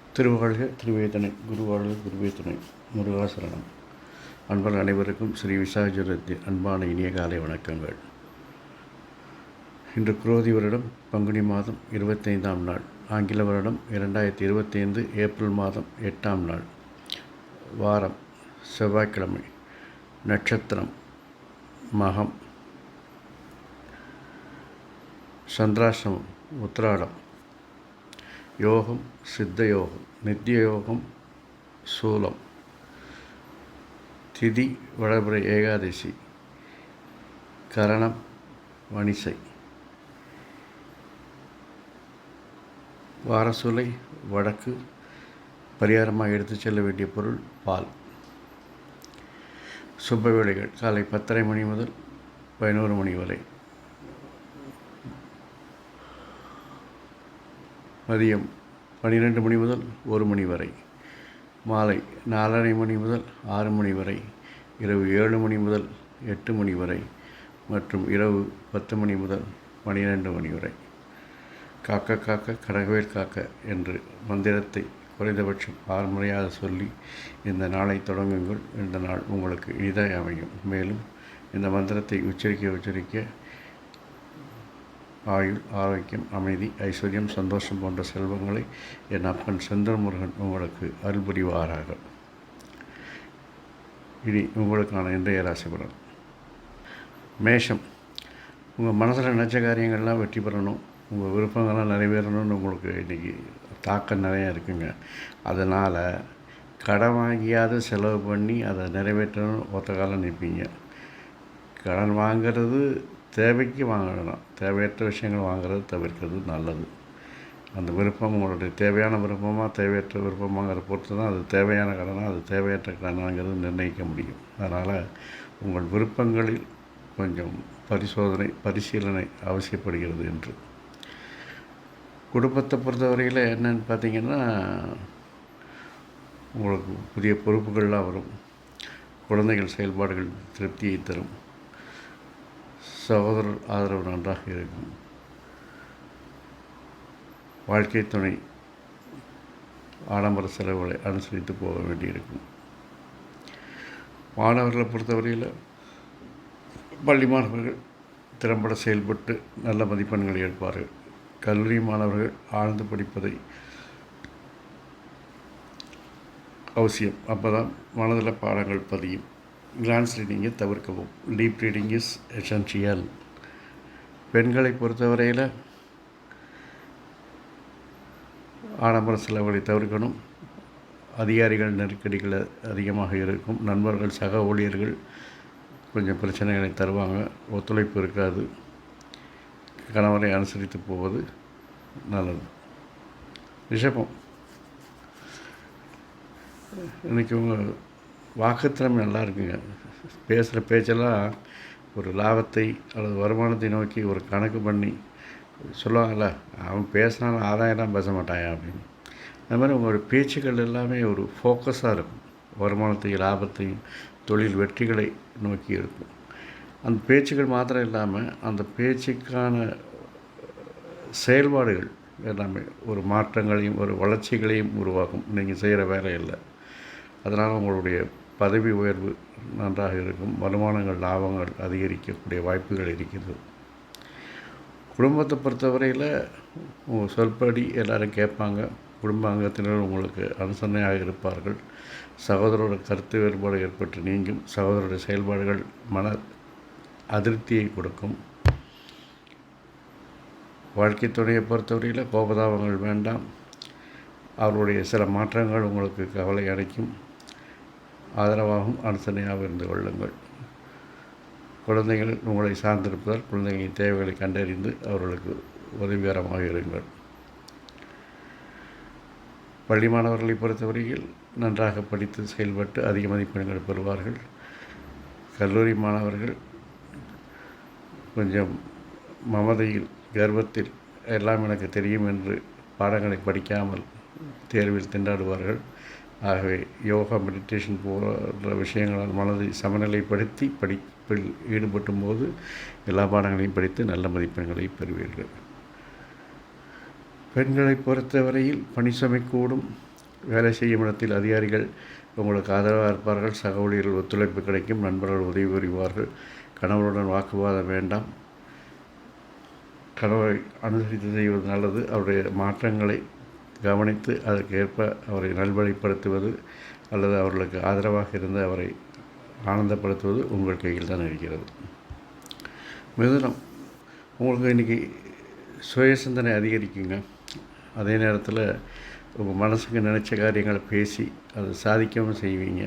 திருவாழ்க திருவேதனை குருவாழ்க குருவே துணை முருகாசரணம் அன்பர்கள் அனைவருக்கும் ஸ்ரீ விசாஜரத்தி அன்பான இனிய காலை வணக்கங்கள். இன்று குரோதி வருடம் பங்குனி மாதம் இருபத்தைந்தாம் நாள். ஆங்கில வருடம் இரண்டாயிரத்தி இருபத்தைந்து ஏப்ரல் மாதம் எட்டாம் நாள். வாரம் செவ்வாய்க்கிழமை. நட்சத்திரம் மகம். சந்திராசிரமம் உத்திராடம். யோகம் சித்த யோகம் நித்திய யோகம் சூலம். திதி வளர்புரை ஏகாதசி. கரணம் வணிசை. வாரசூலை வடக்கு பரிகாரமாக எடுத்து செல்ல வேண்டிய பொருள் பால். சுப வேலைகள் காலை பத்தரை மணி முதல் பதினோரு மணி வரை. மதியம் பன்னிரெண்டு மணி முதல் ஒரு மணி வரை. மாலை நாலரை மணி முதல் ஆறு மணி வரை இரவு ஏழு மணி முதல் எட்டு மணி வரை மற்றும் இரவு பத்து மணி முதல் பனிரெண்டு மணி வரை. காக்க காக்க கடகவேல் காக்க என்று மந்திரத்தை குறைந்தபட்சம் ஆறு முறையாக சொல்லி இந்த நாளை தொடங்குங்கள். இந்த நாள் உங்களுக்கு இனிதாக அமையும். மேலும் இந்த மந்திரத்தை உச்சரிக்க உச்சரிக்க ஆயுள் ஆரோக்கியம் அமைதி ஐஸ்வர்யம் சந்தோஷம் போன்ற செல்வங்களை என் அப்பன் செந்தமுருகன் உங்களுக்கு அருள்புரிவாராக இனி உங்களுக்கான இன்றைய ராசி பலன். மேஷம். உங்கள் மனசில் நினச்ச காரியங்கள்லாம் வெற்றி பெறணும். உங்கள் விருப்பங்கள்லாம் நிறைவேறணும்னு உங்களுக்கு இன்றைக்கி தாக்கம் நிறையா இருக்குங்க. அதனால் கடன் வாங்கியாவது செலவு பண்ணி அதை நிறைவேற்றணும்னு ஒத்த காலம் நிற்பீங்க கடன் வாங்கிறது தேவைக்கு வாங்கணும் தேவையற்ற விஷயங்கள் வாங்குறது தவிர்க்கிறது நல்லது. அந்த விருப்பம் உங்களுடைய தேவையான விருப்பமாக தேவையற்ற விருப்பமாங்கிற பொறுத்து தான் அது தேவையான கடனாக அது தேவையற்ற கடனாங்கிறது நிர்ணயிக்க முடியும். அதனால் உங்கள் விருப்பங்களில் கொஞ்சம் பரிசோதனை பரிசீலனை அவசியப்படுகிறது என்று. குடும்பத்தை பொறுத்தவரையில் என்னன்னு பார்த்தீங்கன்னா உங்களுக்கு புதிய பொறுப்புகள்லாம் வரும். குழந்தைகள் செயல்பாடுகள் திருப்தியை தரும். சகோதரர் ஆதரவு நன்றாக இருக்கும். வாழ்க்கை துணை ஆடம்பர செலவுகளை அனுசரித்து போக வேண்டியிருக்கும். மாணவர்களை பொறுத்தவரையில் பள்ளி மாணவர்கள் திறம்பட செயல்பட்டு நல்ல மதிப்பெண்களை எடுப்பார்கள். கல்லூரி மாணவர்கள் ஆழ்ந்து படிப்பதை அவசியம். அப்போ தான் மனதில் பாடங்கள் பதியும். கிளான்ஸ் ரீடிங்கை தவிர்க்கவும். டீப் ரீடிங் இஸ் எசென்ஷியல் பெண்களை பொறுத்தவரையில் ஆடம்பர செலவுகளை தவிர்க்கணும். அதிகாரிகள் நெருக்கடிகள் அதிகமாக இருக்கும். நண்பர்கள் சக ஊழியர்கள் கொஞ்சம் பிரச்சனைகளை தருவாங்க. ஒத்துழைப்பு இருக்காது. கணவரை அனுசரித்து போவது நல்லது. ரிஷபம் இன்றைக்கி உங்கள் வாக்குத்திறமை நல்லா இருக்குங்க பேசுகிற பேச்செல்லாம் ஒரு லாபத்தை அல்லது வருமானத்தை நோக்கி ஒரு கணக்கு பண்ணி சொல்லுவாங்கள்ல அவன் பேசினாலும் ஆதாயம்லாம் பேச மாட்டாயா அப்படின்னு. அது மாதிரி உங்களோட பேச்சுக்கள் எல்லாமே ஒரு ஃபோக்கஸாக இருக்கும். வருமானத்தையும் லாபத்தையும் தொழில் வெற்றிகளை நோக்கி இருக்கும். அந்த பேச்சுக்கள் மாத்திரம் இல்லாமல் அந்த பேச்சுக்கான செயல்பாடுகள் எல்லாமே ஒரு மாற்றங்களையும் ஒரு வளர்ச்சிகளையும் உருவாக்கும். நீங்கள் செய்கிற வேலை இல்லை அதனால் உங்களுடைய பதவி உயர்வு நன்றாக இருக்கும். வருமானங்கள் லாபங்கள் அதிகரிக்கக்கூடிய வாய்ப்புகள் இருக்கிறது. குடும்பத்தை பொறுத்தவரையில் உங்கள் சொல்படி எல்லோரும் கேட்பாங்க. குடும்ப அங்கத்தினர் உங்களுக்கு அனுசரணையாக இருப்பார்கள். சகோதரோட கருத்து வேறுபாடு ஏற்பட்டு நீங்கும். சகோதரோட செயல்பாடுகள் மன அதிருப்தியை கொடுக்கும். வாழ்க்கை துணையை பொறுத்தவரையில் கோபதாபங்கள் வேண்டாம். அவருடைய சில மாற்றங்கள் உங்களுக்கு கவலை அடைக்கும் ஆதரவாகவும் அனுசரணையாகவும் இருந்து கொள்ளுங்கள். குழந்தைகள் உங்களை சார்ந்திருப்பதால் குழந்தைகளின் தேவைகளை கண்டறிந்து அவர்களுக்கு உதவிகரமாக இருங்கள். பள்ளி மாணவர்களை பொறுத்தவரையில் நன்றாக படித்து செயல்பட்டு அதிக மதிப்பெண்கள் பெறுவார்கள். கல்லூரி மாணவர்கள் கொஞ்சம் மமதையில் கர்வத்தில் எல்லாம் எனக்கு தெரியும் என்று பாடங்களை படிக்காமல் தேர்வில் திண்டாடுவார்கள். ஆகவே யோகா மெடிடேஷன் போன்ற விஷயங்களால் மனதை சமநிலைப்படுத்தி படிப்பில் ஈடுபட்டும் போது எல்லா பாடங்களையும் படித்து நல்ல மதிப்பெண்களை பெறுவீர்கள். பெண்களை பொறுத்தவரையில் பணி சமைக்கூடும். கூடும் வேலை செய்யும் இடத்தில் அதிகாரிகள் உங்களுக்கு ஆதரவாக இருப்பார்கள். சக ஊழியர்கள் ஒத்துழைப்பு கிடைக்கும். நண்பர்கள் உதவி புரிவார்கள். கணவருடன் வாக்குவாதம் வேண்டாம். கணவரை அனுசரித்து செய்வது நல்லது. அவருடைய மாற்றங்களை கவனித்து அதற்கேற்ப அவரை நல்வழிப்படுத்துவது அல்லது அவர்களுக்கு ஆதரவாக இருந்து அவரை ஆனந்தப்படுத்துவது உங்கள் கையில் தான் இருக்கிறது. மிதுனம் உங்களுக்கு இன்றைக்கி சுய சிந்தனை அதிகரிக்குங்க. அதே நேரத்தில் உங்கள் மனசுக்கு நினச்ச காரியங்களை பேசி அதை சாதிக்கவும் செய்வீங்க.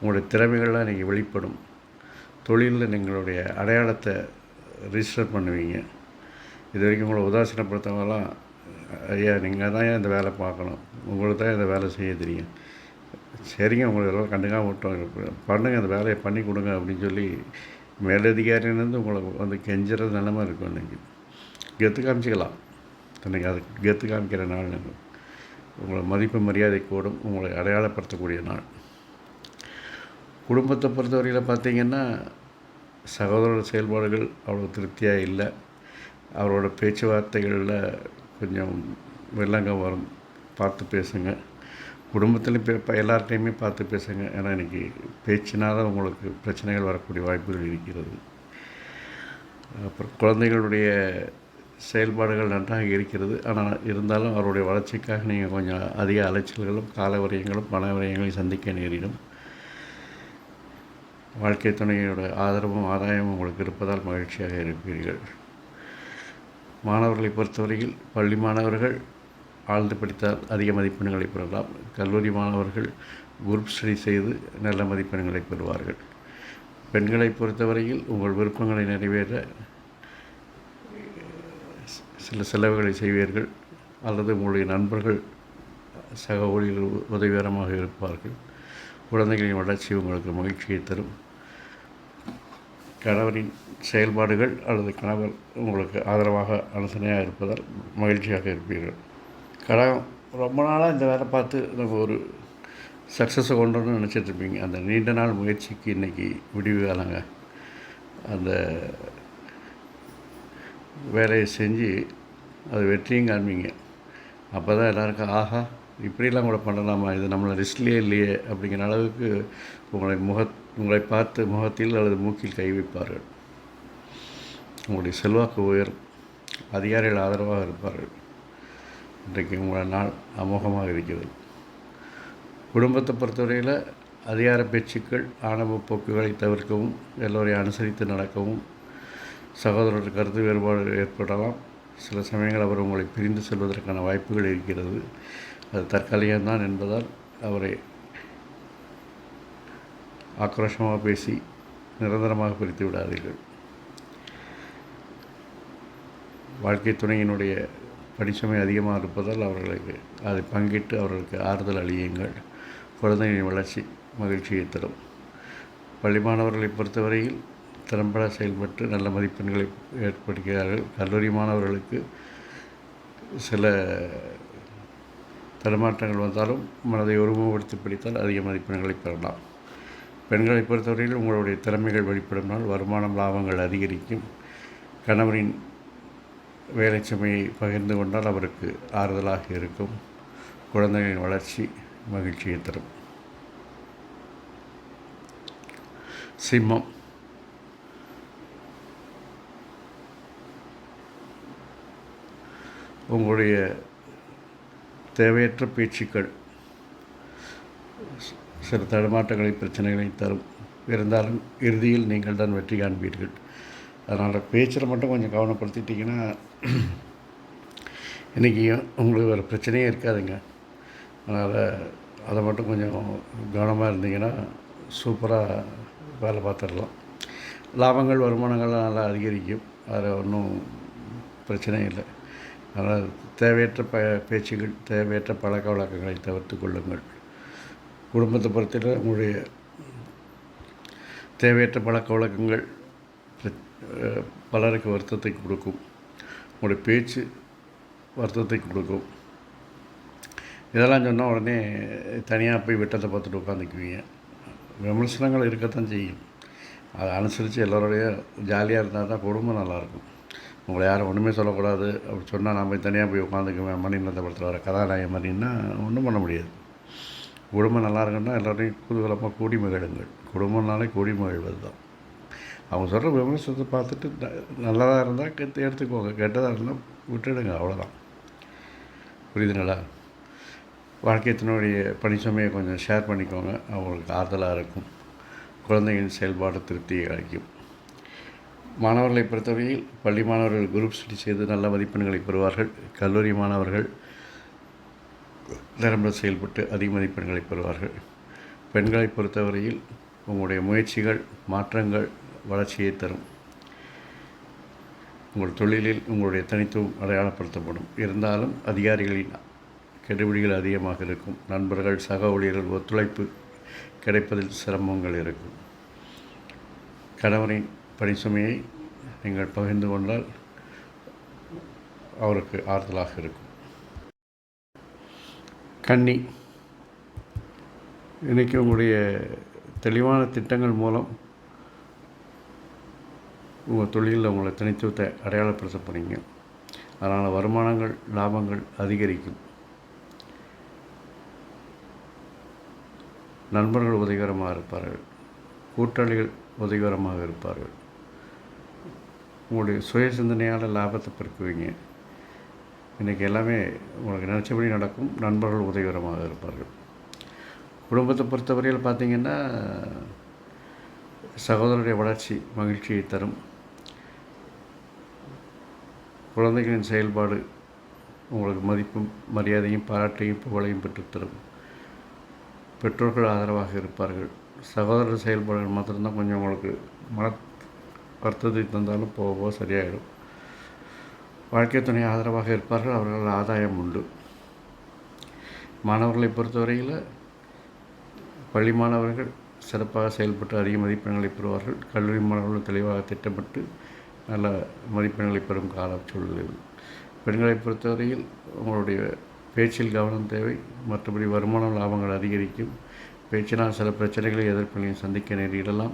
உங்களுடைய திறமைகள்லாம் இன்றைக்கி வெளிப்படும். தொழிலில் நீங்களுடைய அடையாளத்தை ரிஜிஸ்டர் பண்ணுவீங்க. இது வரைக்கும் உங்களை உதாசீனப்படுத்தவங்களாம் ஐயா நீங்கள் தான் இந்த வேலை பார்க்கணும்? உங்களுக்கு தான் இந்த வேலை செய்ய தெரியும். சரிங்க உங்களை எல்லாம் கண்டுக்காம விட்டோம் பண்ணுங்க அந்த வேலையை பண்ணி கொடுங்க அப்படின்னு சொல்லி மேலதிகாரியிலேருந்து உங்களை வந்து கெஞ்சுற நிலமை இருக்கும் இன்றைக்கி கெத்து காமிச்சிக்கலாம். இன்றைக்கி அது கெத்து காமிக்கிற நாள் உங்களை மதிப்பு மரியாதை கூடும் உங்களை அடையாளப்படுத்தக்கூடிய நாள். குடும்பத்தை பொறுத்தவரையில் பார்த்தீங்கன்னா சகோதர செயல்பாடுகள் அவ்வளோ திருப்தியாக இல்லை. அவரோட பேச்சுவார்த்தைகளில் கொஞ்சம் வெள்ளங்கம் வரும். பார்த்து பேசுங்க. குடும்பத்துலேயும் பே இப்போ எல்லார்ட்டையுமே பார்த்து பேசுங்க. ஏன்னா இன்றைக்கி பேச்சினால் உங்களுக்கு பிரச்சனைகள் வரக்கூடிய வாய்ப்புகள் இருக்கிறது. அப்புறம் குழந்தைகளுடைய செயல்பாடுகள் நன்றாக இருக்கிறது. ஆனால் இருந்தாலும் அவருடைய வளர்ச்சிக்காக நீங்கள் கொஞ்சம் அதிக அலைச்சல்களும் கால விரயங்களும் பண விரயங்களையும் சந்திக்க நேரிடும். வாழ்க்கை துணையோட ஆதரவும் ஆதாயமும் உங்களுக்கு இருப்பதால் மகிழ்ச்சியாக இருப்பீர்கள். மாணவர்களை பொறுத்தவரையில் பள்ளி மாணவர்கள் ஆழ்ந்து படித்தால் அதிக மதிப்பெண்களை பெறலாம். கல்லூரி மாணவர்கள் குரூப் ஸ்டடி செய்து நல்ல மதிப்பெண்களை பெறுவார்கள். பெண்களை பொறுத்தவரையில் உங்கள் விருப்பங்களை நிறைவேற சில செலவுகளை செய்வீர்கள். அல்லது உங்களுடைய நண்பர்கள் சக ஊழியர்கள் உதவிகரமாக இருப்பார்கள். குழந்தைகளின் வளர்ச்சி உங்களுக்கு மகிழ்ச்சியை தரும். கணவரின் செயல்பாடுகள் அல்லது கணவர் உங்களுக்கு ஆதரவாக அனுசனையாக இருப்பதால் மகிழ்ச்சியாக இருப்பீர்கள். கடகம் ரொம்ப நாளாக இந்த வேலை பார்த்து நம்ம ஒரு சக்ஸஸை கொண்டு வரணும்னு நினச்சிட்ருப்பீங்க அந்த நீண்ட நாள் முயற்சிக்கு இன்றைக்கி விடிவு காலங்க. அந்த வேலையை செஞ்சு அது வெற்றியும் காண்பீங்க. அப்போ தான் எல்லாருக்கும் ஆஹா இப்படிலாம் கூட பண்ணலாமா? இது நம்மளை ரிஸ்க்லேயே இல்லையே அப்படிங்கிற அளவுக்கு உங்களை முக உங்களை பார்த்து முகத்தில் அல்லது மூக்கில் கை வைப்பார்கள். உங்களுடைய செல்வாக்கு உயரும். அதிகாரிகள் ஆதரவாக இருப்பார்கள். இன்றைக்கு உங்களோட நாள் அமோகமாக இருக்கிறது. குடும்பத்தை பொறுத்தவரையில் அதிகார பேச்சுக்கள் ஆணவ போக்குகளை தவிர்க்கவும் எல்லோரையும் அனுசரித்து நடக்கவும் சகோதரர் கருத்து வேறுபாடு ஏற்படலாம். சில சமயங்கள் அவர் உங்களை பிரிந்து செல்வதற்கான வாய்ப்புகள் இருக்கிறது. அது தற்காலிகம்தான் என்பதால் அவரை ஆக்ரோஷமாக பேசி நிரந்தரமாக பிரித்து விடாதீர்கள். வாழ்க்கை துணையினுடைய படிச்சுமை அதிகமாக இருப்பதால் அவர்களுக்கு அதை பங்கிட்டு அவர்களுக்கு ஆறுதல் அழியுங்கள் குழந்தைகளின் வளர்ச்சி மகிழ்ச்சியை தரும். பள்ளி மாணவர்களை பொறுத்தவரையில் திறம்பட செயல்பட்டு நல்ல மதிப்பெண்களை ஏற்படுகிறார்கள். கல்லூரி மாணவர்களுக்கு சில தடுமாற்றங்கள் வந்தாலும் மனதை ஒருமுகப்படுத்தி படித்தால் அதிக மதிப்பெண்களை பெறலாம். பெண்களை பொறுத்தவரையில் உங்களுடைய திறமைகள் வெளிப்படும் நாள் வருமானம் லாபங்கள் அதிகரிக்கும். கணவரின் வேலை சுமையை பகிர்ந்து கொண்டால் அவருக்கு ஆறுதலாக இருக்கும். குழந்தைகளின் வளர்ச்சி மகிழ்ச்சியை தரும். சிம்மம். உங்களுடைய தேவையற்ற பேச்சுக்கள் சில தடுமாற்றங்களை பிரச்சனைகளை தரும். இருந்தாலும் இறுதியில் நீங்கள் தான் வெற்றி காண்பீர்கள். அதனால் பேச்சில் மட்டும் கொஞ்சம் கவனப்படுத்திட்டிங்கன்னா இன்றைக்கி உங்களுக்கு வேறு பிரச்சனையே இருக்காதுங்க. அதனால் அதை மட்டும் கொஞ்சம் கவனமாக இருந்தீங்கன்னா சூப்பராக வேலை பார்த்துடலாம். லாபங்கள் வருமானங்கள்லாம் நல்லா அதிகரிக்கும். அதில் ஒன்றும் பிரச்சனை இல்லை. அதனால் தேவையற்ற ப பேச்சுகள் தேவையற்ற பழக்க வழக்கங்களை தவிர்த்து கொள்ளுங்கள். குடும்பத்தை பொறுத்தவரை உங்களுடைய தேவையற்ற பழக்க வழக்கங்கள் பலருக்கு வருத்தத்தை கொடுக்கும். உங்களுடைய பேச்சு வருத்தத்தை கொடுக்கும். இதெல்லாம் சொன்னால் உடனே தனியாக போய் வெட்டத்தை பார்த்துட்டு உட்காந்துக்குவீங்க விமர்சனங்கள் இருக்கத்தான் செய்யும். அதை அனுசரித்து எல்லோருடைய ஜாலியாக இருந்தால் தான் குடும்பம் நல்லாயிருக்கும். உங்களை யாரும் ஒன்றுமே சொல்லக்கூடாது. அப்படி சொன்னால் நான் போய் தனியாக போய் உட்காந்துக்குவேன் மணிநந்த படத்தில் வர கதாநாயகம் மாதிரின்னா ஒன்றும் பண்ண முடியாது. குடும்பம் நல்லா இருக்குன்னா எல்லோரையும் குதூகலமாக கூடி மகிழுங்கள். குடும்பம்னாலே கூடி மகிழ்வது தான் அவங்க சொல்கிற விமர்சனத்தை பார்த்துட்டு ந- நல்லதாக இருந்தால் கெட்டு எடுத்துக்கோங்க. கெட்டதாக இருந்தால் விட்டுடுங்க. அவ்வளோதான் புரியுதுங்களா? வாழ்க்கையத்தினுடைய பணிச்சுமையை கொஞ்சம் ஷேர் பண்ணிக்கோங்க. அவங்களுக்கு ஆறுதலாக இருக்கும். குழந்தைகளின் செயல்பாடு திருப்தியை அளிக்கும் மாணவர்களை பொறுத்தவரையில் பள்ளி மாணவர்கள் குரூப் ஸ்டடி செய்து நல்ல மதிப்பெண்களை பெறுவார்கள். கல்லூரி மாணவர்கள் நிரம்ப செயல்பட்டு அதிக மதிப்பெண்களை பெறுவார்கள். பெண்களை பொறுத்தவரையில் உங்களுடைய முயற்சிகள் மாற்றங்கள் வளர்ச்சியை தரும். உங்கள் தொழிலில் உங்களுடைய தனித்துவம் அடையாளப்படுத்தப்படும். இருந்தாலும் அதிகாரிகளின் கெடுபிடிகள் அதிகமாக இருக்கும். நண்பர்கள் சக ஊழியர்கள் ஒத்துழைப்பு கிடைப்பதில் சிரமங்கள் இருக்கும். கணவரின் பணிசுமையை நீங்கள் பகிர்ந்து கொண்டால் அவருக்கு ஆறுதலாக இருக்கும். கன்னி இன்றைக்கி உங்களுடைய தெளிவான திட்டங்கள் மூலம் உங்கள் தொழிலில் உங்களை தனித்துவத்தை அடையாளப்படுத்த போகிறீங்க. அதனால் வருமானங்கள் லாபங்கள் அதிகரிக்கும். நண்பர்கள் உதவிகரமாக இருப்பார்கள். கூட்டாளிகள் உதவிகரமாக இருப்பார்கள். உங்களுடைய சுய சிந்தனையால் லாபத்தை பெருக்குவீங்க. இன்றைக்கி எல்லாமே உங்களுக்கு நினச்சபடி நடக்கும். நண்பர்கள் உதவிகரமாக இருப்பார்கள். குடும்பத்தை பொறுத்தவரையில் பார்த்தீங்கன்னா சகோதரருடைய வளர்ச்சி மகிழ்ச்சியை தரும். குழந்தைகளின் செயல்பாடு உங்களுக்கு மதிப்பும் மரியாதையும் பாராட்டையும் புகழையும் பெற்றுத்தரும். பெற்றோர்கள் ஆதரவாக இருப்பார்கள். சகோதரர் செயல்பாடுகள் மாத்திரம்தான் கொஞ்சம் உங்களுக்கு மன வருத்தத்தை தந்தாலும் போக போக சரியாயிடும். வாழ்க்கை துணை ஆதரவாக இருப்பார்கள். அவர்கள் ஆதாயம் உண்டு. மாணவர்களை பொறுத்தவரையில் பள்ளி மாணவர்கள் சிறப்பாக செயல்பட்டு அதிக மதிப்பெண்களை பெறுவார்கள். கல்லூரி மாணவர்கள் தெளிவாக திட்டமிட்டு நல்ல மதிப்பெண்களை பெறும் கால சூழலில் பெண்களை பொறுத்தவரையில் உங்களுடைய பேச்சில் கவனம் தேவை. மற்றபடி வருமான லாபங்கள் அதிகரிக்கும். பேச்சினால் சில பிரச்சனைகளை எதிர்ப்புகளையும் சந்திக்க நேரிடலாம்.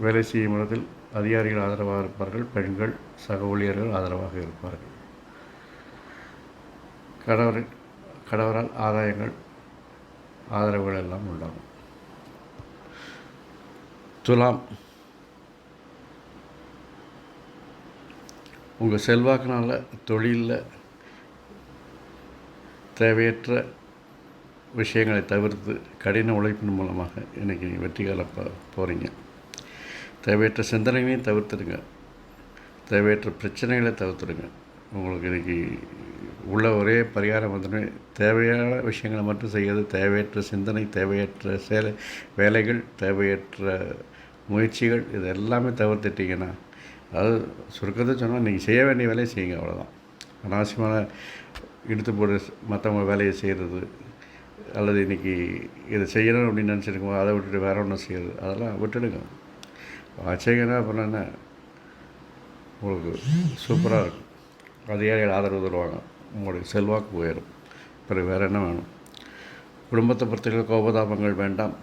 வேலை செய்யும் இடத்தில் அதிகாரிகள் ஆதரவாக இருப்பார்கள். பெண்கள் சக ஊழியர்கள் ஆதரவாக இருப்பார்கள். கணவர் கணவரால் ஆதாயங்கள் ஆதரவுகள் எல்லாம் உண்டாகும். துலாம் உங்கள் செல்வாக்கினால் தொழிலில் தேவையற்ற விஷயங்களை தவிர்த்து கடின உழைப்பின் மூலமாக இன்றைக்கி வெற்றி கால போகிறீங்க தேவையற்ற சிந்தனைகளையும் தவிர்த்துடுங்க. தேவையற்ற பிரச்சனைகளை தவிர்த்துடுங்க. உங்களுக்கு இன்றைக்கி உள்ள ஒரே பரிகாரம் வந்து தேவையான விஷயங்களை மட்டும் செய்யாது தேவையற்ற சிந்தனை தேவையற்ற சேலை வேலைகள் தேவையற்ற முயற்சிகள் இது எல்லாமே தவிர்த்துட்டிங்கன்னா அதாவது சுருக்கத்தை சொன்னால் நீங்கள் செய்ய வேண்டிய வேலையை செய்யுங்க அவ்வளோதான் அனாவசியமான இழுத்து போடுற மற்றவங்க வேலையை செய்கிறது அல்லது இன்றைக்கி இதை செய்யணும் அப்படின்னு நினச்சிருக்கோம் அதை விட்டுட்டு வேற ஒன்றும் செய்கிறது அதெல்லாம் விட்டுடுங்க. வச்சீங்கன்னா அப்படின்னா என்ன? உங்களுக்கு சூப்பராக இருக்கும். அதிகாரிகள் ஆதரவு தருவாங்க. உங்களுடைய செல்வாக்கு உயரும். பிறகு வேறு என்ன வேணும்? குடும்பத்தை பொறுத்தவரை கோபதாபங்கள் வேண்டாம்.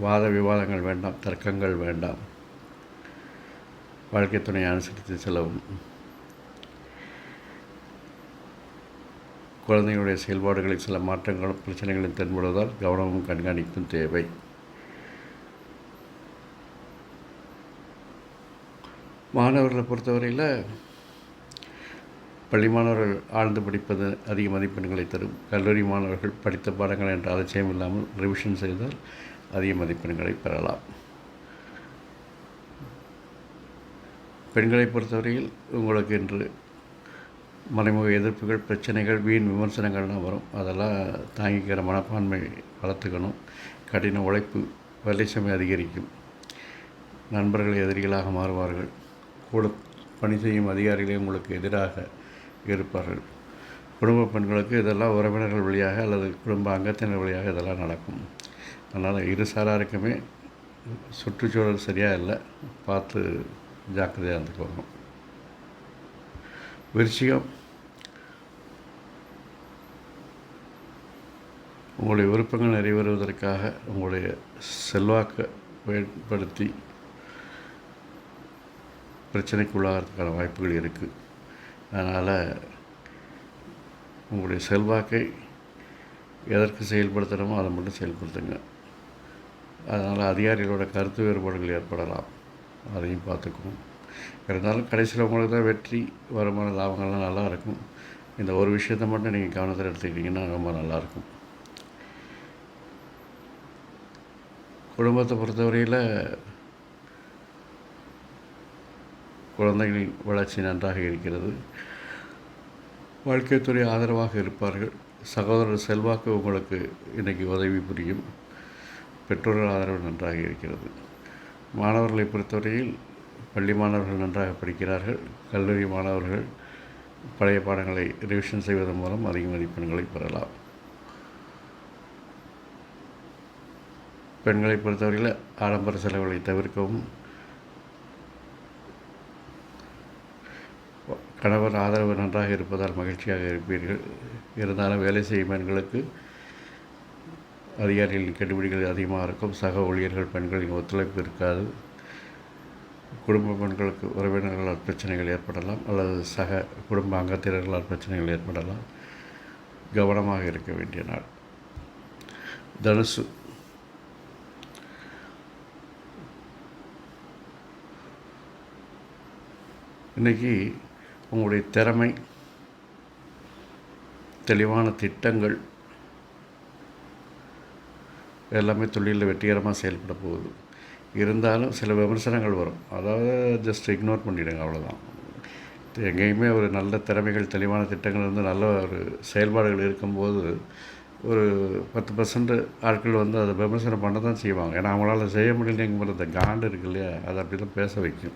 வாத விவாதங்கள் வேண்டாம். தர்க்கங்கள் வேண்டாம். வாழ்க்கை துணையை அனுசரித்து செல்லவும். குழந்தைகளுடைய செயல்பாடுகளில் சில மாற்றங்களும் பிரச்சனைகளும் தென்படுவதால் கவனமும் கண்காணிப்பும் தேவை. மாணவர்களை பொறுத்தவரையில் பள்ளி மாணவர்கள் ஆழ்ந்து படிப்பது அதிக மதிப்பெண்களை தரும். கல்லூரி மாணவர்கள் படித்த பாடங்கள் என்ற அலட்சியம் இல்லாமல் ரிவிஷன் செய்தால் அதிக மதிப்பெண்களை பெறலாம். பெண்களை பொறுத்தவரையில் உங்களுக்கு இன்று மறைமுக எதிர்ப்புகள் பிரச்சனைகள் வீண் விமர்சனங்கள்லாம் வரும். அதெல்லாம் தாங்கிக்கிற மனப்பான்மை வளர்த்துக்கணும். கடின உழைப்பு வேலை சுமை அதிகரிக்கும். நண்பர்கள் எதிரிகளாக மாறுவார்கள். கூட பணி செய்யும் அதிகாரிகளே உங்களுக்கு எதிராக இருப்பார்கள். குடும்ப பெண்களுக்கு இதெல்லாம் உறவினர்கள் வழியாக அல்லது குடும்ப அங்கத்தினர் வழியாக இதெல்லாம் நடக்கும். அதனால் இரு சாராருக்குமே சுற்றுச்சூழல் சரியாக இல்லை. பார்த்து ஜாக்கிரதையாக இருந்துக்கோங்க. விருச்சிகம் உங்களுடைய விருப்பங்கள் நிறைவேறுவதற்காக உங்களுடைய செல்வாக்கை பயன்படுத்தி பிரச்சனைக்கு உள்ளாகிறதுக்கான வாய்ப்புகள் இருக்குது அதனால் உங்களுடைய செல்வாக்கை எதற்கு செயல்படுத்தணுமோ அதை மட்டும் செயல்படுத்துங்க. அதனால் அதிகாரிகளோட கருத்து வேறுபாடுகள் ஏற்படலாம். அதையும் பார்த்துக்குவோம். இருந்தாலும் கடைசியில் உங்களுக்கு தான் வெற்றி வருமான லாபங்கள்லாம் நல்லா இருக்கும் இந்த ஒரு விஷயத்தை மட்டும் நீங்கள் கவனத்தில் எடுத்துக்கிட்டிங்கன்னா ரொம்ப நல்லாயிருக்கும். குடும்பத்தை பொறுத்தவரையில் குழந்தைகளின் வளர்ச்சி நன்றாக இருக்கிறது. வாழ்க்கைத்துறை ஆதரவாக இருப்பார்கள். சகோதரர் செல்வாக்கு உங்களுக்கு இன்றைக்கி உதவி புரியும். பெற்றோர்கள் ஆதரவு நன்றாக இருக்கிறது. மாணவர்களை பொறுத்தவரையில் பள்ளி மாணவர்கள் நன்றாக படிக்கிறார்கள். கல்லூரி மாணவர்கள் பழைய பாடங்களை ரிவிஷன் செய்வதன் மூலம் அதிக மதிப்பெண்களை பெறலாம். பெண்களை பொறுத்தவரையில் ஆடம்பர செலவுகளை தவிர்க்கவும் கணவர் ஆதரவு நன்றாக இருப்பதால் மகிழ்ச்சியாக இருப்பீர்கள். இருந்தாலும் வேலை செய்யும் பெண்களுக்கு அதிகாரிகளின் கெடுபிடிகள் அதிகமாக இருக்கும். சக ஊழியர்கள் பெண்களின் ஒத்துழைப்பு இருக்காது. குடும்ப பெண்களுக்கு உறவினர்களால் பிரச்சனைகள் ஏற்படலாம் அல்லது சக குடும்ப அங்கத்தினர்களால் பிரச்சனைகள் ஏற்படலாம். கவனமாக இருக்க வேண்டிய நாள். தனுசு. இன்றைக்கி உங்களுடைய திறமை தெளிவான திட்டங்கள் எல்லாமே தொழிலில் வெற்றிகரமாக செயல்பட போகுது. இருந்தாலும் சில விமர்சனங்கள் வரும். அதாவது ஜஸ்ட் இக்னோர் பண்ணிவிடுங்க அவ்வளோதான் எங்கேயுமே ஒரு நல்ல திறமைகள் தெளிவான திட்டங்கள் வந்து நல்ல ஒரு செயல்பாடுகள் இருக்கும்போது ஒரு பத்து பர்சன்ட் ஆட்கள் வந்து அதை விமர்சனம் பண்ண தான் செய்வாங்க. ஏன்னா அவங்களால செய்ய முடியலங்கிற அந்த காண்டு இருக்கு இல்லையா? அதை அப்படி தான் பேச வைக்கும்.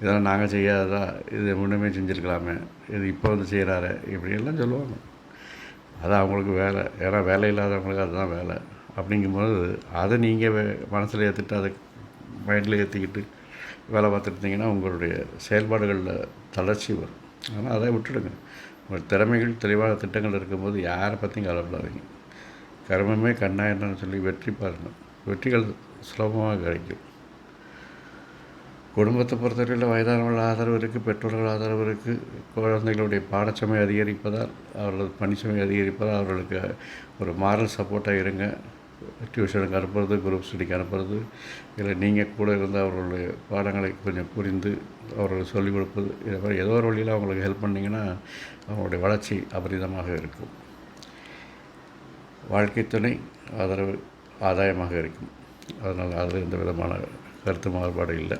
இதெல்லாம் நாங்கள் செய்யாததா? இது முன்னமே செஞ்சுருக்கலாமே. இது இப்போ வந்து செய்கிறாரு இப்படியெல்லாம் சொல்லுவாங்க. அது அவங்களுக்கு வேலை. ஏன்னா வேலை இல்லாதவங்களுக்கு அதுதான் வேலை. அப்படிங்கும்போது அதை நீங்கள் மனசில் ஏற்றுட்டு அதை மைண்டில் ஏற்றிக்கிட்டு வேலை பார்த்துருந்தீங்கன்னா உங்களுடைய செயல்பாடுகளில் தளர்ச்சி வரும். ஆனால் அதை விட்டுடுங்க. உங்கள் திறமைகள் தெளிவான திட்டங்கள் இருக்கும்போது யாரை பற்றியும் கவலைப்படாதீங்க. கர்மமே கண்ணா என்னன்னு சொல்லி வெற்றி பாருங்கள் வெற்றிகள் சுலபமாக கிடைக்கும். குடும்பத்தை பொறுத்தவரையில் வயதானவர்கள் ஆதரவு இருக்குது பெற்றோர்கள் ஆதரவு இருக்குது குழந்தைகளுடைய பாடச்சுமை அதிகரிப்பதால் அவர்களது பணிச்சுமை அதிகரிப்பதால் அவர்களுக்கு ஒரு மாரல் சப்போர்ட்டாக இருங்க. டியூஷனுக்கு அனுப்புறது குரூப் ஸ்டடிக்கு அனுப்புறது இல்லை நீங்கள் கூட இருந்து அவர்களுடைய பாடங்களை கொஞ்சம் புரிந்து அவர்களுக்கு சொல்லிக் கொடுப்பது இதை மாதிரி ஏதோ ஒரு வழியில் அவங்களுக்கு ஹெல்ப் பண்ணிங்கன்னா அவங்களுடைய வளர்ச்சி அபரிதமாக இருக்கும். வாழ்க்கை துணை ஆதரவு ஆதாயமாக இருக்கும். அதனால் அதில் எந்த விதமான கருத்து மாறுபாடு இல்லை.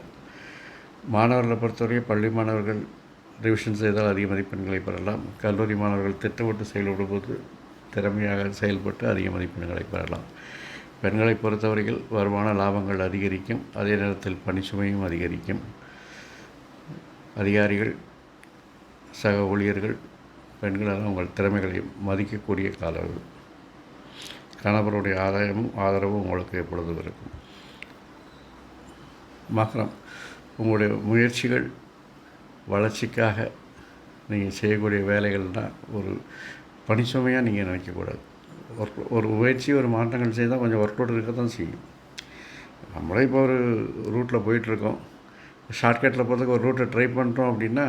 மாணவர்களை பொறுத்தவரையும் பள்ளி மாணவர்கள் ரிவிஷன் செய்தால் அதிக மதிப்பெண்களை பெறலாம். கல்லூரி மாணவர்கள் திட்டமிட்டு செயல்படும்போது திறமையாக செயல்பட்டு அதிக மதிப்பெண்களை பெறலாம். பெண்களை பொறுத்தவரையில் வருமான லாபங்கள் அதிகரிக்கும். அதே நேரத்தில் பணிச்சுமையும் அதிகரிக்கும். அதிகாரிகள் சக ஊழியர்கள் பெண்களெல்லாம் உங்கள் திறமைகளை மதிக்கக்கூடிய காலம் கணவருடைய ஆதாயமும் ஆதரவும் உங்களுக்கு எப்பொழுதும் இருக்கும். மகரம் உங்களுடைய முயற்சிகள் வளர்ச்சிக்காக நீங்கள் செய்யக்கூடிய வேலைகள்னால் ஒரு பணிச்சுமையாக நீங்கள் நினைக்கக்கூடாது? ஒர்க் ஒரு முயற்சி ஒரு மாற்றங்கள் செய்தால் கொஞ்சம் ஒர்க் அவுட் இருக்க தான் செய்யும். நம்மளே இப்போ ஒரு ரூட்டில் போயிட்டுருக்கோம். ஷார்ட்கட்டில் போகிறதுக்கு ஒரு ரூட்டை ட்ரை பண்ணுறோம் அப்படின்னா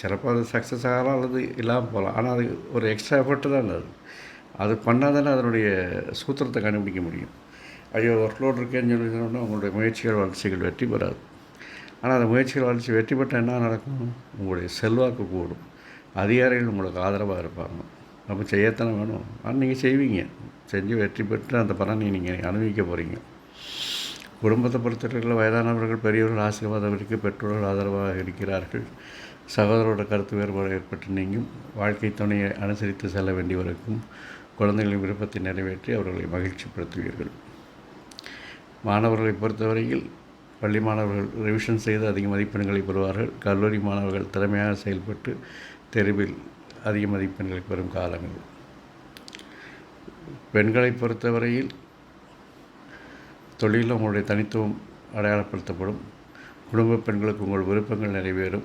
சிறப்பாக அது சக்ஸஸ் ஆகலாம் அல்லது இல்லாமல் போகலாம். ஆனால் அது ஒரு எக்ஸ்ட்ரா எஃபர்ட்டு தான் அது. அது பண்ணால் தானே அதனுடைய சூத்திரத்தை கண்டுபிடிக்க முடியும். ஐயோ ஒர்க் லோட் இருக்கேன்னு சொல்லி சொன்னோம்னா உங்களுடைய முயற்சிகள் வளர்ச்சிகள் வெற்றி பெறாது. ஆனால் அந்த முயற்சிகள் வளர்ச்சி வெற்றி பெற்றால் என்ன நடக்கும்? உங்களுடைய செல்வாக்கு கூடும். அதிகாரிகள் உங்களுக்கு ஆதரவாக இருப்பாங்க. அப்போ செய்யத்தானே வேணும்? ஆனால் நீங்கள் செய்வீங்க. செஞ்சு வெற்றி பெற்று அந்த பலனை நீங்கள் அனுபவிக்க போகிறீங்க குடும்பத்தை பொறுத்தவரையில் வயதானவர்கள் பெரியவர்கள் ஆசீர்வாதம் இருக்க பெற்றோர்கள் ஆதரவாக இருக்கிறார்கள். சகோதரோட கருத்து வேறுபாடு ஏற்பட்டு நீங்கும். வாழ்க்கை துணையை அனுசரித்து செல்ல வேண்டியவருக்கும் குழந்தைகளின் விருப்பத்தை நிறைவேற்றி அவர்களை மகிழ்ச்சிப்படுத்துவீர்கள். மாணவர்களை பொறுத்தவரையில் பள்ளி மாணவர்கள் ரிவிஷன் செய்து அதிக மதிப்பெண்களை பெறுவார்கள். கல்லூரி மாணவர்கள் திறமையாக செயல்பட்டு தெருவில் அதிக மதிப்பெண்களுக்கு வரும் காலம் காலங்கள். பெண்களை பொறுத்தவரையில் தொழிலில் உங்களுடைய தனித்துவம் அடையாளப்படுத்தப்படும். குடும்ப பெண்களுக்கு உங்கள் விருப்பங்கள் நிறைவேறும்.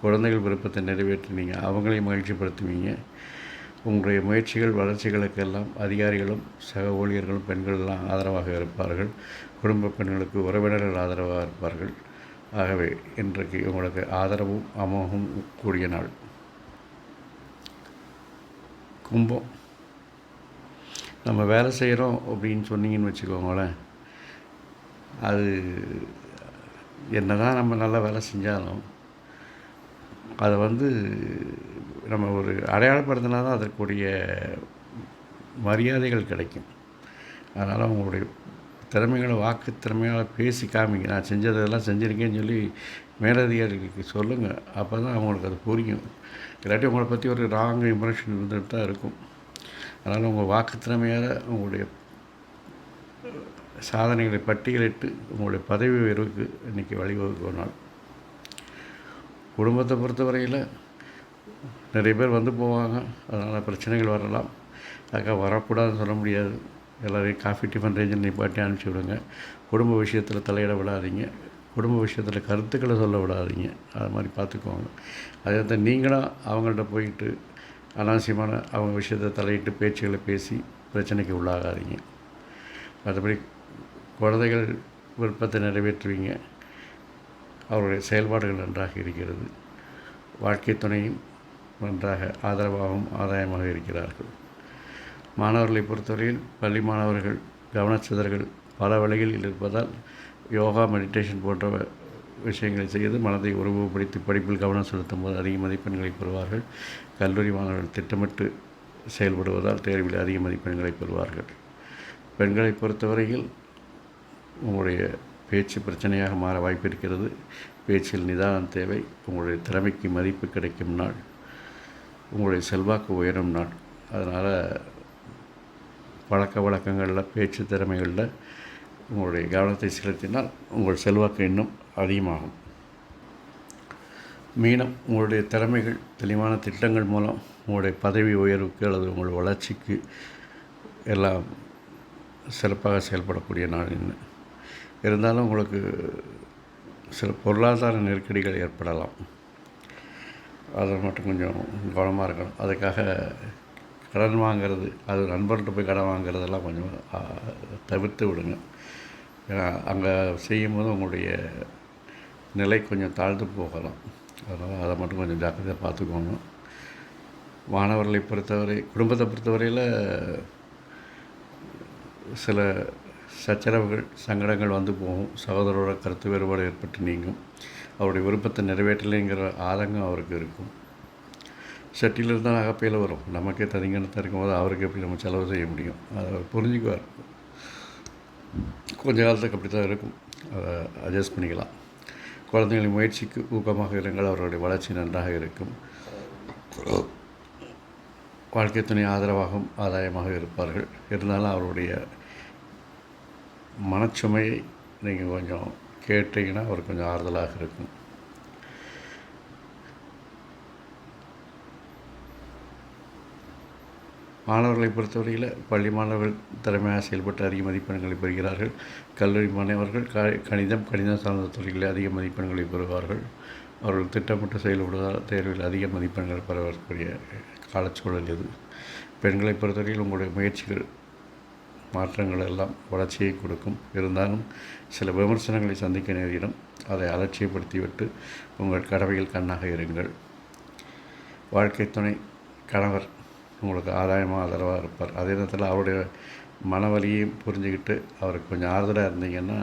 குழந்தைகள் விருப்பத்தை நிறைவேற்றினீங்க அவங்களையும் மகிழ்ச்சிப்படுத்துவீங்க. உங்களுடைய முயற்சிகள் வளர்ச்சிகளுக்கெல்லாம் அதிகாரிகளும் சக ஊழியர்களும் பெண்கள் எல்லாம் ஆதரவாக இருப்பார்கள். குடும்ப பெண்களுக்கு உறவினர்கள் ஆதரவாக இருப்பார்கள். ஆகவே இன்றைக்கு உங்களுக்கு ஆதரவும் அமோகமும் கூடிய நாள். கும்பம். நம்ம வேலை செய்கிறோம் அப்படின்னு சொன்னீங்கன்னு வச்சுக்கோங்களேன் அது என்ன தான் நம்ம நல்லா வேலை செஞ்சாலும் அதை வந்து நம்ம ஒரு அடையாளப்படுத்தினா தான் அதற்குரிய மரியாதைகள் கிடைக்கும். அதனால் அவங்களுடைய திறமைகளை வாக்கு திறமையால் பேசி காமிங்க. நான் செஞ்சதெல்லாம் செஞ்சுருக்கேன்னு சொல்லி மேலதிகாரிகளுக்கு சொல்லுங்கள் அப்போ தான் அவங்களுக்கு அது புரியும். இல்லாட்டி உங்களை பற்றி ஒரு ராங் இம்ப்ரெஷன் இருந்துகிட்டு தான் இருக்கும். அதனால் உங்கள் வாக்கு திறமையால் உங்களுடைய சாதனைகளை பட்டியலிட்டு உங்களுடைய பதவி உயர்வுக்கு இன்றைக்கி வழிவகுக்கும் நாள் குடும்பத்தை பொறுத்தவரையில் நிறைய பேர் வந்து போவாங்க. அதனால் பிரச்சனைகள் வரலாம். அதுக்காக வரக்கூடாதுன்னு சொல்ல முடியாது. எல்லோரையும் காஃபி டிஃபன் ரேஞ்சில் நிப்பாட்டி அனுப்பிச்சி விடுங்க. குடும்ப விஷயத்தில் தலையிட விடாதீங்க. குடும்ப விஷயத்தில் கருத்துக்களை சொல்ல விடாதீங்க. அது மாதிரி பார்த்துக்கோங்க. அதே தான் நீங்களாக அவங்கள்ட்ட போயிட்டு அனாவசியமான அவங்க விஷயத்தை தலையிட்டு பேச்சுகளை பேசி பிரச்சனைக்கு உள்ளாகாதீங்க. மற்றபடி குழந்தைகள் விருப்பத்தை நிறைவேற்றுவீங்க. அவருடைய செயல்பாடுகள் நன்றாக இருக்கிறது. வாழ்க்கை துணையும் நன்றாக ஆதரவாகவும் ஆதாயமாக இருக்கிறார்கள். மாணவர்களை பொறுத்தவரையில் பள்ளி மாணவர்கள் கவனச்சிதறல்கள் பல வழிகளில் இருப்பதால் யோகா மெடிடேஷன் போன்ற விஷயங்களை செய்து மனதை உருவப்படுத்தி படிப்பில் கவனம் செலுத்தும் போது அதிக மதிப்பெண்களை பெறுவார்கள். கல்லூரி மாணவர்கள் திட்டமிட்டு செயல்படுவதால் தேர்வில் அதிக மதிப்பெண்களை பெறுவார்கள். பெண்களை பொறுத்தவரையில் உங்களுடைய பேச்சு பிரச்சனையாக மாற வாய்ப்பு இருக்கிறது. பேச்சில் நிதானம் தேவை. உங்களுடைய திறமைக்கு மதிப்பு கிடைக்கும் நாள். உங்களுடைய செல்வாக்கு உயரும் நாள். அதனால் பழக்க வழக்கங்களில் பேச்சு திறமைகளில் உங்களுடைய கவனத்தை செலுத்தினால் உங்கள் செல்வாக்கு இன்னும் அதிகமாகும். மீனம் உங்களுடைய திறமைகள் தெளிவான திட்டங்கள் மூலம் உங்களுடைய பதவி உயர்வுக்கு அல்லது உங்கள் வளர்ச்சிக்கு எல்லாம் சிறப்பாக செயல்படக்கூடிய நாள் என்ன இருந்தாலும் உங்களுக்கு சில பொருளாதார நெருக்கடிகள் ஏற்படலாம். அதை மட்டும் கொஞ்சம் கவனமாக இருக்கணும். அதுக்காக கடன் வாங்கிறது அது நண்பர்கிட்ட போய் கடன் வாங்குறதெல்லாம் கொஞ்சம் தவிர்த்து விடுங்க. ஏன்னா அங்கே செய்யும்போது உங்களுடைய நிலை கொஞ்சம் தாழ்ந்து போகலாம். அதனால் அதை மட்டும் கொஞ்சம் ஜாக்கிரதையாக பார்த்துக்கோங்க. மாணவர்களை பொறுத்தவரை குடும்பத்தை பொறுத்தவரையில் சில சச்சரவுகள் சங்கடங்கள் வந்து போகும். சகோதரோட கருத்து வேறுபாடு ஏற்பட்டு நீங்கும். அவருடைய விருப்பத்தை நிறைவேற்றலைங்கிற ஆதங்கம் அவருக்கு இருக்கும். செட்டியில் தான் அகப்பையில் வரும். நமக்கே தனிங்கனத்தை இருக்கும்போது அவருக்கு எப்படி நம்ம செலவு செய்ய முடியும்? அதை அவர் புரிஞ்சுக்குவார். கொஞ்ச காலத்துக்கு அப்படி தான் இருக்கும். அதை அட்ஜஸ்ட் பண்ணிக்கலாம். குழந்தைகளின் முயற்சிக்கு ஊக்கமாக இருங்கள். அவர்களுடைய வளர்ச்சி நன்றாக இருக்கும். வாழ்க்கை துணை ஆதரவாகவும் ஆதாயமாக இருப்பார்கள். இருந்தாலும் அவருடைய மனச்சுமையை நீங்கள் கொஞ்சம் கேட்டிங்கன்னா அவர் கொஞ்சம் ஆறுதலாக இருக்கும். மாணவர்களை பொறுத்தவரையில் பள்ளி மாணவர்கள் திறமையாக செயல்பட்டு அதிக மதிப்பெண்களை பெறுகிறார்கள். கல்லூரி மாணவர்கள் க கணிதம் கணிதம் சார்ந்த துறைகளில் அதிக மதிப்பெண்களை பெறுவார்கள். அவர்கள் திட்டமிட்டு செயல்படுவதால் தேர்வில் அதிக மதிப்பெண்கள் பெறக்கூடிய காலச்சூழல் இது. பெண்களை பொறுத்தவரையில் உங்களுடைய முயற்சிகள் மாற்றங்கள் எல்லாம் வளர்ச்சியை கொடுக்கும். இருந்தாலும் சில விமர்சனங்களை சந்திக்க நேரிடும். அதை அலட்சியப்படுத்திவிட்டு உங்கள் கடவையில் கண்ணாக இருங்கள். வாழ்க்கை துணை கணவர் உங்களுக்கு ஆதாயமாக ஆதரவாக இருப்பார். அதே நேரத்தில் அவருடைய மனவலியையும் புரிஞ்சுக்கிட்டு அவருக்கு கொஞ்சம் ஆறுதலாக இருந்தீங்கன்னா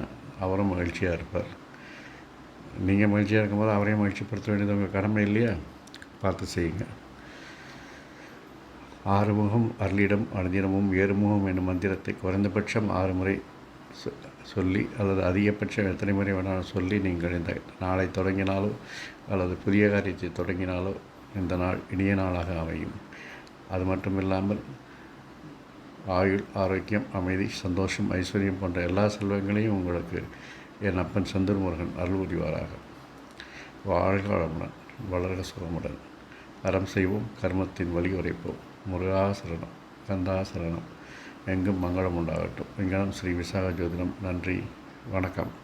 அவரும் மகிழ்ச்சியாக இருப்பார். நீங்கள் மகிழ்ச்சியாக இருக்கும்போது அவரையும் மகிழ்ச்சிப்படுத்த வேண்டியது உங்கள் கடமை இல்லையா? பார்த்து செய்யுங்க. ஆறுமுகம் அருளிடம் அனுதினமும் ஏறுமுகம் என்னும் மந்திரத்தை குறைந்தபட்சம் ஆறு முறை சொல்லி அல்லது அதிகபட்சம் எத்தனை முறை வேணாலும் சொல்லி நீங்கள் இந்த நாளை தொடங்கினாலோ அல்லது புதிய காரியத்தை தொடங்கினாலோ இந்த நாள் இனிய நாளாக அமையும். அது மட்டும் இல்லாமல் ஆயுள் ஆரோக்கியம் அமைதி சந்தோஷம் ஐஸ்வர்யம் போன்ற எல்லா செல்வங்களையும் உங்களுக்கு என் அப்பன் செந்தூர் முருகன் அருள் புரிவாராக. வாழ்க வளமுடன் வளர்க சுகமுடன். அறம் செய்வோம் கர்மத்தின் வழி உரைப்போம். முருகாசரணம் கந்தாசரணம் எங்கும் மங்களம் உண்டாகட்டும். எங்கனம் ஸ்ரீ விசாக ஜோதிடம் நன்றி வணக்கம்.